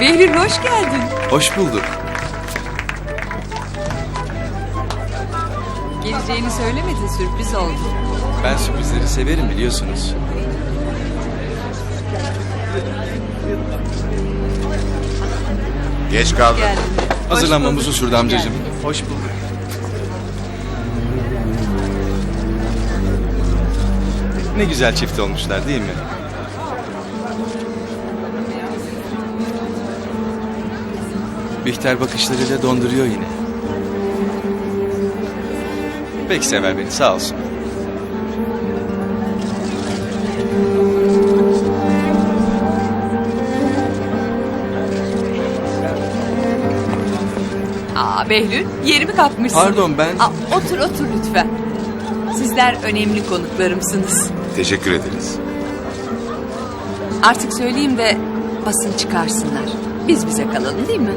Behlül hoş geldin. Hoş bulduk. Geleceğini söylemedin sürpriz oldu. Ben sürprizleri severim biliyorsunuz. Geç kaldık. Geldin. Hoş amcacığım. Hoş bulduk. Ne güzel çift olmuşlar değil mi? Bihter bakışlarıyla donduruyor yine. Pek sever beni sağ olsun. Aa Behlül yerimi kapmışsın. Pardon ben... Aa, otur otur lütfen. Sizler önemli konuklarımsınız. Teşekkür ederiz. Artık söyleyeyim de basın çıkarsınlar. Biz bize kalalım değil mi?